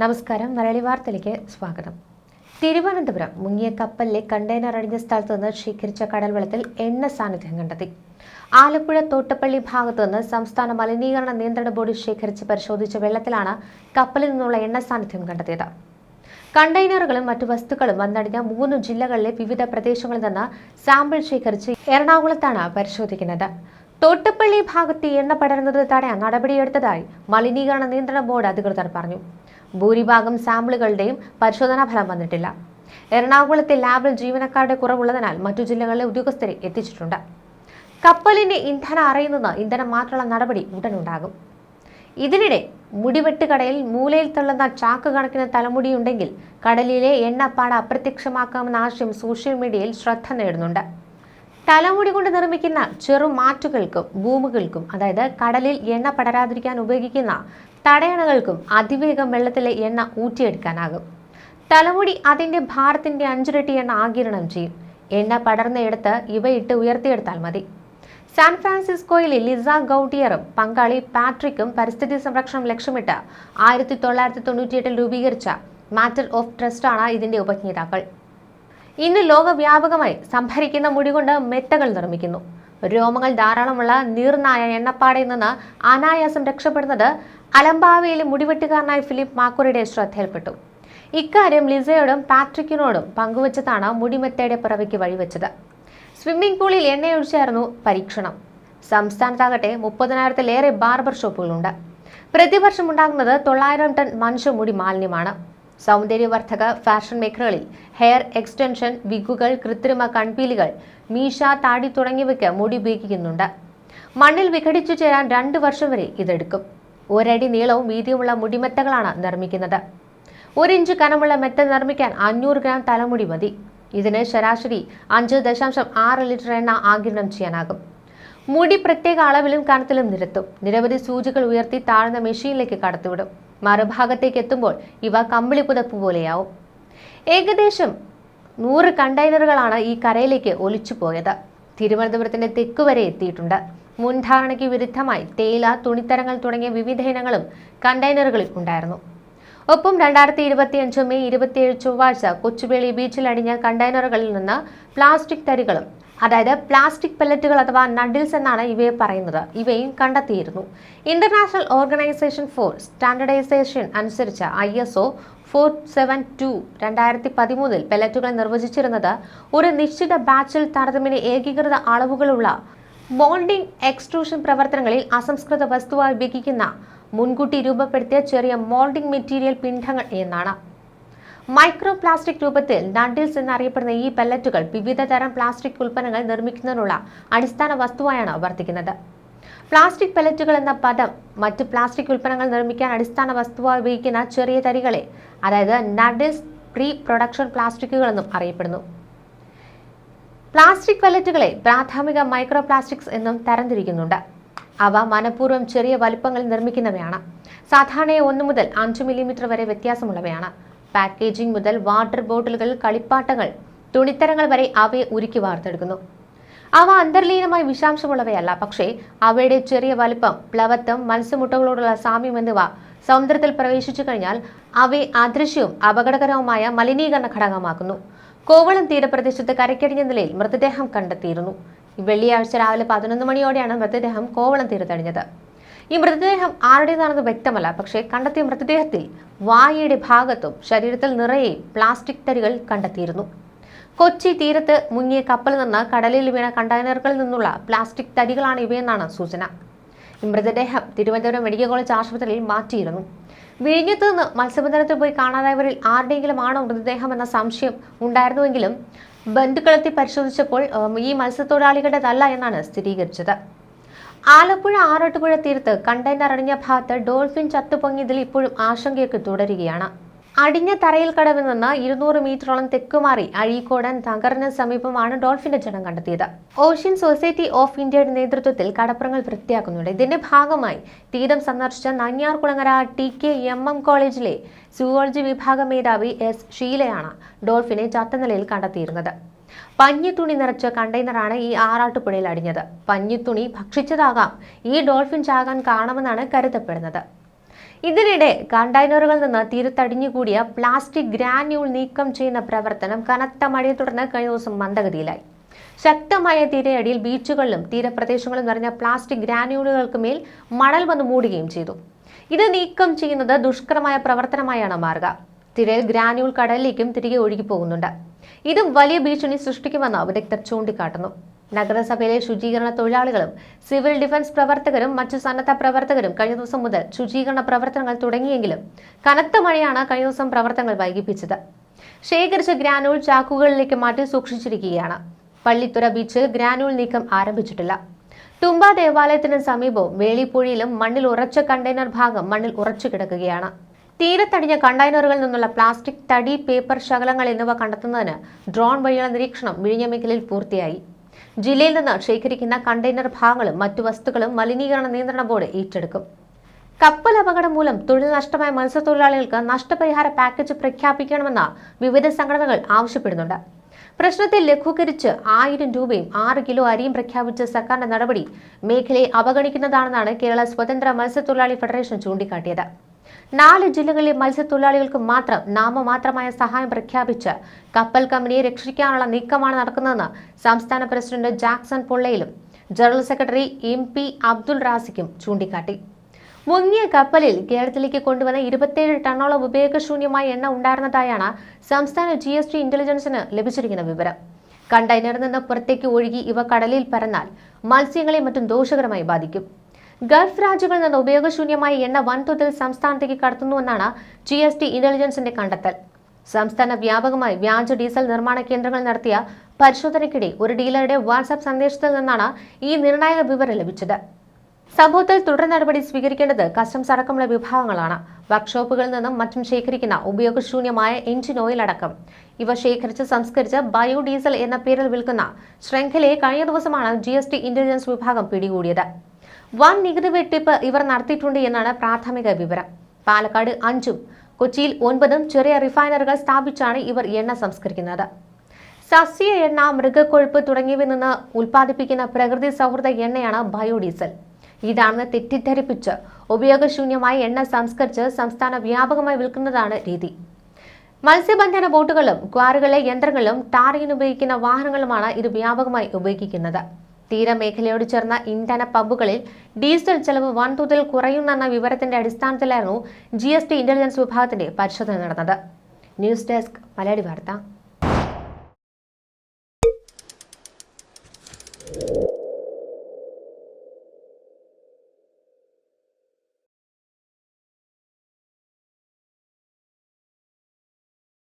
നമസ്കാരം. മലയാളി വാർത്തയിലേക്ക് സ്വാഗതം. തിരുവനന്തപുരം മുങ്ങിയ കപ്പലിലെ കണ്ടെയ്നർ അടിഞ്ഞ സ്ഥലത്ത് നിന്ന് ശേഖരിച്ച കടൽവെള്ളത്തിൽ എണ്ണ സാന്നിധ്യം കണ്ടെത്തി. ആലപ്പുഴ തോട്ടപ്പള്ളി ഭാഗത്തു നിന്ന് സംസ്ഥാന മലിനീകരണ നിയന്ത്രണ ബോർഡ് ശേഖരിച്ച് പരിശോധിച്ച വെള്ളത്തിലാണ് കപ്പലിൽ നിന്നുള്ള എണ്ണ സാന്നിധ്യം കണ്ടെത്തിയത്. കണ്ടെയ്നറുകളും മറ്റു വസ്തുക്കളും വന്നടിഞ്ഞ മൂന്ന് ജില്ലകളിലെ വിവിധ പ്രദേശങ്ങളിൽ നിന്ന് സാമ്പിൾ ശേഖരിച്ച് എറണാകുളത്താണ് പരിശോധിക്കുന്നത്. തോട്ടപ്പള്ളി ഭാഗത്ത് എണ്ണ പടരുന്നത് തടയാൻ നടപടിയെടുത്തതായി മലിനീകരണ നിയന്ത്രണ ബോർഡ് അധികൃതർ പറഞ്ഞു. ഭൂരിഭാഗം സാമ്പിളുകളുടെയും പരിശോധനാ ഫലം വന്നിട്ടില്ല. എറണാകുളത്തെ ലാബിൽ ജീവനക്കാരുടെ കുറവുള്ളതിനാൽ മറ്റു ജില്ലകളിലെ ഉദ്യോഗസ്ഥരെ എത്തിച്ചിട്ടുണ്ട്. കപ്പലിന്റെ ഇന്ധനം അറിയുന്നത് ഇന്ധനം മാറ്റുള്ള നടപടി ഉടനുണ്ടാകും. ഇതിനിടെ മുടിവെട്ടുകടയിൽ മൂലയിൽ തള്ളുന്ന ചാക്ക് കണക്കിന് തലമുടിയുണ്ടെങ്കിൽ കടലിലെ എണ്ണപ്പാട അപ്രത്യക്ഷമാക്കാമെന്ന ആശയം സോഷ്യൽ മീഡിയയിൽ ശ്രദ്ധ നേടുന്നുണ്ട്. തലമുടി കൊണ്ട് നിർമ്മിക്കുന്ന ചെറുമാറ്റുകൾക്കും ഭൂമുകൾക്കും അതായത് കടലിൽ എണ്ണ പടരാതിരിക്കാൻ ഉപയോഗിക്കുന്ന തടയണകൾക്കും അതിവേഗം വെള്ളത്തിലെ എണ്ണ ഊറ്റിയെടുക്കാനാകും. തലമുടി അതിന്റെ ഭാരത്തിന്റെ അഞ്ചിരട്ടി എണ്ണ ആകിരണം ചെയ്യും. എണ്ണ പടർന്നയെടുത്ത് ഇവയിട്ട് ഉയർത്തിയെടുത്താൽ മതി. സാൻ ഫ്രാൻസിസ്കോയിലെ ലിസ ഗൗട്ടിയറും പങ്കാളി പാട്രിക്കും പരിസ്ഥിതി സംരക്ഷണം ലക്ഷ്യമിട്ട് ആയിരത്തി തൊള്ളായിരത്തി തൊണ്ണൂറ്റിയെട്ടിൽ രൂപീകരിച്ച മാറ്റർ ഓഫ് ട്രസ്റ്റാണ് ഇതിന്റെ ഉപജ്ഞാതാക്കൾ. ഇന്ന് ലോകവ്യാപകമായി സംഭരിക്കുന്ന മുടി കൊണ്ട് മെത്തകൾ നിർമ്മിക്കുന്നു. രോമങ്ങൾ ധാരാളമുള്ള നീർനായ എണ്ണപ്പാടയിൽ നിന്ന് അനായാസം രക്ഷപ്പെടുന്നത് അലംബാവയിലെ മുടിവെട്ടുകാരനായ ഫിലിപ്പ് മാക്കുറിയുടെ ശ്രദ്ധയിൽപ്പെട്ടു. ഇക്കാര്യം ലിസയോടും പാട്രിക്കിനോടും പങ്കുവച്ചതാണ് മുടിമെത്തയുടെ പിറവിക്ക് വഴിവെച്ചത്. സ്വിമ്മിംഗ് പൂളിൽ എണ്ണയൊഴിച്ചായിരുന്നു പരീക്ഷണം. സംസ്ഥാനത്താകട്ടെ മുപ്പതിനായിരത്തിലേറെ ബാർബർ ഷോപ്പുകളുണ്ട്. പ്രതിവർഷം ഉണ്ടാകുന്നത് തൊള്ളായിരം ടൺ മനുഷ്യ മുടി മാലിന്യമാണ്. സൗന്ദര്യവർദ്ധക ഫാഷൻ മേഖലകളിൽ ഹെയർ എക്സ്റ്റൻഷൻ വിഗുകൾ കൃത്രിമ കൺപീലികൾ മീശ താടി തുടങ്ങിയവയ്ക്ക് മുടി ഉപയോഗിക്കുന്നുണ്ട്. മണ്ണിൽ വിഘടിച്ചു ചേരാൻ രണ്ട് വർഷം വരെ ഇതെടുക്കും. ഒരടി നീളവും വീതിയുമുള്ള മുടിമെത്തകളാണ് നിർമ്മിക്കുന്നത്. ഒരു ഇഞ്ച് കനമുള്ള മെത്ത നിർമ്മിക്കാൻ അഞ്ഞൂറ് ഗ്രാം തലമുടി മതി. ഇതിന് ശരാശരി അഞ്ച് ദശാംശം ആറ് ലിറ്റർ എണ്ണ ആഗിരണം ചെയ്യാനാകും. മുടി പ്രത്യേക അളവിലും കനത്തിലും നിരത്തും. നിരവധി സൂചികൾ ഉയർത്തി താഴ്ന്ന മെഷീനിലേക്ക് കടത്തിവിടും. മറുഭാഗത്തേക്ക് എത്തുമ്പോൾ ഇവ കമ്പിളി പുതപ്പ് പോലെയാവും. ഏകദേശം നൂറ് കണ്ടെയ്നറുകളാണ് ഈ കരയിലേക്ക് ഒലിച്ചു പോയത്. തിരുവനന്തപുരത്തിന്റെ തെക്ക് വരെ എത്തിയിട്ടുണ്ട്. മുൻധാരണയ്ക്ക് വിരുദ്ധമായി തേയില തുണിത്തരങ്ങൾ തുടങ്ങിയ വിവിധ ഇനങ്ങളും കണ്ടെയ്നറുകളിൽ ഉണ്ടായിരുന്നു. ഒപ്പം രണ്ടായിരത്തി ഇരുപത്തിയഞ്ച് മെയ് ഇരുപത്തിയേഴ് ചൊവ്വാഴ്ച കൊച്ചുവേളി ബീച്ചിൽ അടിഞ്ഞ കണ്ടെയ്നറുകളിൽ നിന്ന് പ്ലാസ്റ്റിക് തരികളും അതായത് പ്ലാസ്റ്റിക് പെല്ലറ്റുകൾ അഥവാ നഡിൽസ് എന്നാണ് ഇവയെ പറയുന്നത്. ഇവയും കണ്ടെത്തിയിരുന്നു. ഇന്റർനാഷണൽ ഓർഗനൈസേഷൻ ഫോർ സ്റ്റാൻഡർഡൈസേഷൻ അനുസരിച്ച് I S O four seven two രണ്ടായിരത്തി പതിമൂന്നിൽ പെല്ലറ്റുകൾ നിർവചിച്ചിരുന്നത് ഒരു നിശ്ചിത ബാച്ചിൽ താരതമ്യേന ഏകീകൃത അളവുകളുള്ള മോൾഡിംഗ് എക്സ്ട്രൂഷൻ പ്രവർത്തനങ്ങളിൽ അസംസ്കൃത വസ്തുവായി ഉപയോഗിക്കുന്ന മുൻകൂട്ടി രൂപപ്പെടുത്തിയ ചെറിയ മോൾഡിംഗ് മെറ്റീരിയൽ പിണ്ഡങ്ങൾ എന്നാണ്. മൈക്രോ പ്ലാസ്റ്റിക് രൂപത്തിൽ നഡിൽസ് എന്നറിയപ്പെടുന്ന ഈ പെല്ലറ്റുകൾ വിവിധ തരം പ്ലാസ്റ്റിക് ഉൽപ്പന്നങ്ങൾ നിർമ്മിക്കുന്നതിനുള്ള അടിസ്ഥാന വസ്തുവായാണ് വർത്തിക്കുന്നത്. പ്ലാസ്റ്റിക് പെല്ലറ്റുകൾ എന്ന പദം മറ്റ് പ്ലാസ്റ്റിക് ഉൽപ്പന്നങ്ങൾ നിർമ്മിക്കാൻ അടിസ്ഥാന വസ്തുവായി ഉപയോഗിക്കുന്ന ചെറിയ തരികളെ അതായത് നഡിൽസ് പ്രീ പ്രൊഡക്ഷൻ പ്ലാസ്റ്റിക്കുകൾ എന്നും അറിയപ്പെടുന്നു. പ്ലാസ്റ്റിക് പെല്ലറ്റുകളെ പ്രാഥമിക മൈക്രോ പ്ലാസ്റ്റിക്സ് എന്നും തരംതിരിക്കുന്നുണ്ട്. അവ മനഃപൂർവം ചെറിയ വലുപ്പങ്ങളിൽ നിർമ്മിക്കുന്നവയാണ്. സാധാരണയായി ഒന്ന് മുതൽ അഞ്ച് മില്ലിമീറ്റർ വരെ വ്യത്യാസമുള്ളവയാണ്. പാക്കേജിംഗ് മുതൽ വാട്ടർ ബോട്ടിലുകൾ കളിപ്പാട്ടങ്ങൾ തുണിത്തരങ്ങൾ വരെ അവയെ ഉരുക്കി വാർത്തെടുക്കുന്നു. അവ അന്തർലീനമായി വിഷാംശമുള്ളവയല്ല പക്ഷേ അവയുടെ ചെറിയ വലുപ്പം പ്ലവത്വം മത്സ്യമുട്ടകളോടുള്ള സാമ്യം എന്നിവ സമുദ്രത്തിൽ പ്രവേശിച്ചു കഴിഞ്ഞാൽ അവയെ അദൃശ്യവും അപകടകരവുമായ മലിനീകരണ ഘടകമാക്കുന്നു. കോവളം തീരപ്രദേശത്ത് കരക്കടിഞ്ഞ നിലയിൽ മൃതദേഹം കണ്ടെത്തിയിരുന്നു. വെള്ളിയാഴ്ച രാവിലെ പതിനൊന്ന് മണിയോടെയാണ് മൃതദേഹം കോവളം തീരത്തടിഞ്ഞത്. ഈ മൃതദേഹം ആരുടേതാണെന്ന് വ്യക്തമല്ല. പക്ഷേ കണ്ടെത്തിയ മൃതദേഹത്തിൽ വായയുടെ ഭാഗത്തും ശരീരത്തിൽ നിറയെ പ്ലാസ്റ്റിക് തരികൾ കണ്ടെത്തിയിരുന്നു. കൊച്ചി തീരത്ത് മുങ്ങിയ കപ്പലിൽ നിന്ന് കടലിൽ വീണ കണ്ടെയ്നറുകളിൽ നിന്നുള്ള പ്ലാസ്റ്റിക് തരികളാണ് ഇവയെന്നാണ് സൂചന. മൃതദേഹം തിരുവനന്തപുരം മെഡിക്കൽ കോളേജ് ആശുപത്രിയിൽ മാറ്റിയിരുന്നു. വിഴിഞ്ഞത്ത് നിന്ന് മത്സ്യബന്ധനത്തിൽ പോയി കാണാതായവരിൽ ആരുടെയെങ്കിലും ആണോ മൃതദേഹം എന്ന സംശയം ഉണ്ടായിരുന്നുവെങ്കിലും ബന്ധുക്കളെത്തി പരിശോധിച്ചപ്പോൾ ഈ മത്സ്യത്തൊഴിലാളികളുടേതല്ല എന്നാണ് സ്ഥിരീകരിച്ചത്. ആലപ്പുഴ ആറോട്ടുപുഴ തീരത്ത് കണ്ടെയ്നർ അടിഞ്ഞ ഭാഗത്ത് ഡോൾഫിൻ ചത്തുപൊങ്ങിയതിൽ ഇപ്പോഴും ആശങ്കയൊക്കെ തുടരുകയാണ്. അടിഞ്ഞ തറയിൽ കടവിൽ നിന്ന് ഇരുന്നൂറ് മീറ്ററോളം തെക്കുമാറി അഴീക്കോടൻ തകറിന് സമീപമാണ് ഡോൾഫിന്റെ ജനം കണ്ടെത്തിയത്. ഓഷ്യൻ സൊസൈറ്റി ഓഫ് ഇന്ത്യയുടെ നേതൃത്വത്തിൽ കടപ്പുറങ്ങൾ വൃത്തിയാക്കുന്നുണ്ട്. ഇതിന്റെ ഭാഗമായി തീരം സന്ദർശിച്ച Nangiarkulangara T K M M കോളേജിലെ സുവോളജി വിഭാഗം മേധാവി എസ് ഷീലയാണ് ഡോൾഫിനെ ചത്ത നിലയിൽ കണ്ടെത്തിയിരുന്നത്. പഞ്ഞിത്തുണി നിറച്ച കണ്ടെയ്നറാണ് ഈ ആറാട്ടുപുഴയിൽ അടിഞ്ഞത്. പഞ്ഞിത്തുണി ഭക്ഷിച്ചതാകാം. ഈ ഡോൾഫിൻ ചാകാൻ കാണുമെന്നാണ് കരുതപ്പെടുന്നത്. ഇതിനിടെ കണ്ടെയ്നറുകളിൽ നിന്ന് തീരത്തടിഞ്ഞുകൂടിയ പ്ലാസ്റ്റിക് ഗ്രാന്യൂൾ നീക്കം ചെയ്യുന്ന പ്രവർത്തനം കനത്ത മഴയെ തുടർന്ന് കഴിഞ്ഞ ദിവസം മന്ദഗതിയിലായി. ശക്തമായ തിരയടിയിൽ ബീച്ചുകളിലും തീരപ്രദേശങ്ങളിലും നിറഞ്ഞ പ്ലാസ്റ്റിക് ഗ്രാന്യൂളുകൾക്ക് മേൽ മണൽ വന്ന് മൂടുകയും ചെയ്തു. ഇത് നീക്കം ചെയ്യുന്നത് ദുഷ്കരമായ പ്രവർത്തനമായാണ് മാർഗ. തിരയിൽ ഗ്രാന്യൂൾ കടലിലേക്കും തിരികെ ഒഴുകി പോകുന്നുണ്ട് ഇതും വലിയ ഭീഷണി സൃഷ്ടിക്കുമെന്ന് വിദഗ്ധർ ചൂണ്ടിക്കാട്ടുന്നു. നഗരസഭയിലെ ശുചീകരണ തൊഴിലാളികളും സിവിൽ ഡിഫൻസ് പ്രവർത്തകരും മറ്റു സന്നദ്ധ പ്രവർത്തകരും കഴിഞ്ഞ ദിവസം മുതൽ ശുചീകരണ പ്രവർത്തനങ്ങൾ തുടങ്ങിയെങ്കിലും കനത്ത മഴയാണ് കഴിഞ്ഞ ദിവസം പ്രവർത്തനങ്ങൾ വൈകിപ്പിച്ചത്. ശേഖരിച്ച ഗ്രാനൂൾ ചാക്കുകളിലേക്ക് മാറ്റി സൂക്ഷിച്ചിരിക്കുകയാണ്. പള്ളിത്തുറ ബീച്ചിൽ ഗ്രാനൂൾ നീക്കം ആരംഭിച്ചിട്ടില്ല. തുമ്പ ദേവാലയത്തിന് സമീപവും വേളിപ്പുഴയിലും മണ്ണിൽ ഉറച്ച കണ്ടെയ്നർ ഭാഗം മണ്ണിൽ ഉറച്ചു കിടക്കുകയാണ്. തീരത്തടിഞ്ഞ കണ്ടെയ്നറുകളിൽ നിന്നുള്ള പ്ലാസ്റ്റിക് തടി പേപ്പർ ശകലങ്ങൾ എന്നിവ കണ്ടെത്തുന്നതിന് ഡ്രോൺ വഴിയുള്ള നിരീക്ഷണം വിഴിഞ്ഞ മേഖലയിൽ പൂർത്തിയായി. ജില്ലയിൽ നിന്ന് ശേഖരിക്കുന്ന കണ്ടെയ്നർ ഭാഗങ്ങളും മറ്റു വസ്തുക്കളും മലിനീകരണ നിയന്ത്രണ ബോർഡ് ഏറ്റെടുക്കും. കപ്പൽ അപകടം മൂലം തൊഴിൽ നഷ്ടമായ മത്സ്യത്തൊഴിലാളികൾക്ക് നഷ്ടപരിഹാര പാക്കേജ് പ്രഖ്യാപിക്കണമെന്ന വിവിധ സംഘടനകൾ ആവശ്യപ്പെടുന്നുണ്ട്. പ്രശ്നത്തെ ലഘൂകരിച്ച് ആയിരം രൂപയും ആറ് കിലോ അരിയും പ്രഖ്യാപിച്ച സർക്കാരിന്റെ നടപടി മേഖലയെ അവഗണിക്കുന്നതാണെന്നാണ് കേരള സ്വതന്ത്ര മത്സ്യത്തൊഴിലാളി ഫെഡറേഷൻ ചൂണ്ടിക്കാട്ടിയത്. നാല് ജില്ലകളിലെ മത്സ്യത്തൊഴിലാളികൾക്ക് മാത്രം നാമമാത്രമായ സഹായം പ്രഖ്യാപിച്ച് കപ്പൽ കമ്പനിയെ രക്ഷിക്കാനുള്ള നീക്കമാണ് നടക്കുന്നതെന്ന് സംസ്ഥാന president Jackson പൊള്ളയിലും general secretary M P Abdul റാസിക്കും ചൂണ്ടിക്കാട്ടി. മുങ്ങിയ കപ്പലിൽ കേരളത്തിലേക്ക് കൊണ്ടുവന്ന ഇരുപത്തിയേഴ് ടണ്ണോളം ഉപയോഗശൂന്യമായ എണ്ണ ഉണ്ടായിരുന്നതായാണ് സംസ്ഥാന ജി എസ് ടി ഇന്റലിജൻസിന് ലഭിച്ചിരിക്കുന്ന വിവരം. കണ്ടെയ്നറിൽ നിന്ന് പുറത്തേക്ക് ഒഴുകി ഇവ കടലിൽ പരന്നാൽ മത്സ്യങ്ങളെ മറ്റും ദോഷകരമായി ബാധിക്കും. ഗൾഫ് രാജ്യങ്ങളിൽ നിന്ന് ഉപയോഗശൂന്യമായ എണ്ണ വൻതോതിൽ സംസ്ഥാനത്തേക്ക് കടത്തുന്നുവെന്നാണ് ജി എസ് ടി ഇന്റലിജൻസിന്റെ കണ്ടെത്തൽ. സംസ്ഥാന വ്യാപകമായി വ്യാജ ഡീസൽ നിർമ്മാണ കേന്ദ്രങ്ങൾ നടത്തിയ പരിശോധനയ്ക്കിടെ ഒരു ഡീലറുടെ വാട്സാപ്പ് സന്ദേശത്തിൽ നിന്നാണ് ഈ നിർണായക വിവരം ലഭിച്ചത്. സംഭവത്തിൽ തുടർ നടപടി സ്വീകരിക്കേണ്ടത് കസ്റ്റംസ് അടക്കമുള്ള വിഭാഗങ്ങളാണ്. വർക്ക്ഷോപ്പുകളിൽ നിന്നും മറ്റും ശേഖരിക്കുന്ന ഉപയോഗശൂന്യമായ എഞ്ചിൻ ഓയിൽ അടക്കം. ഇവ ശേഖരിച്ച് സംസ്കരിച്ച് ബയോഡീസൽ എന്ന പേരിൽ വിൽക്കുന്ന ശൃംഖലയെ കഴിഞ്ഞ ദിവസമാണ് ജി ഇന്റലിജൻസ് വിഭാഗം പിടികൂടിയത്. വൻ നികുതി വെട്ടിപ്പ് ഇവർ നടത്തിയിട്ടുണ്ട് എന്നാണ് പ്രാഥമിക വിവരം. പാലക്കാട് അഞ്ചും കൊച്ചിയിൽ ഒൻപതും ചെറിയ റിഫൈനറികൾ സ്ഥാപിച്ചാണ് ഇവർ എണ്ണ സംസ്കരിക്കുന്നത്. സസ്യ എണ്ണ മൃഗക്കൊഴുപ്പ് തുടങ്ങിയവയിൽ നിന്ന് ഉൽപ്പാദിപ്പിക്കുന്ന പ്രകൃതി സൗഹൃദ എണ്ണയാണ് ബയോഡീസൽ. ഇതാണെന്ന് തെറ്റിദ്ധരിപ്പിച്ച് ഉപയോഗശൂന്യമായ എണ്ണ സംസ്കരിച്ച് സംസ്ഥാന വ്യാപകമായി വിൽക്കുന്നതാണ് രീതി. മത്സ്യബന്ധന ബോട്ടുകളും ക്വാറികളിലെ യന്ത്രങ്ങളും ടാറിങ്ങിന് ഉപയോഗിക്കുന്ന വാഹനങ്ങളുമാണ് ഇത് വ്യാപകമായി ഉപയോഗിക്കുന്നത്. തീരമേഖലയോട് ചേർന്ന ഇന്ധന പമ്പുകളിൽ ഡീസൽ ചെലവ് വൻതോതിൽ കുറയുന്നെന്ന വിവരത്തിന്റെ അടിസ്ഥാനത്തിലായിരുന്നു ജി എസ് ടി ഇന്റലിജൻസ് വിഭാഗത്തിന്റെ പരിശോധന നടന്നത്. ന്യൂസ് ഡെസ്ക് മലയാളി വാർത്ത.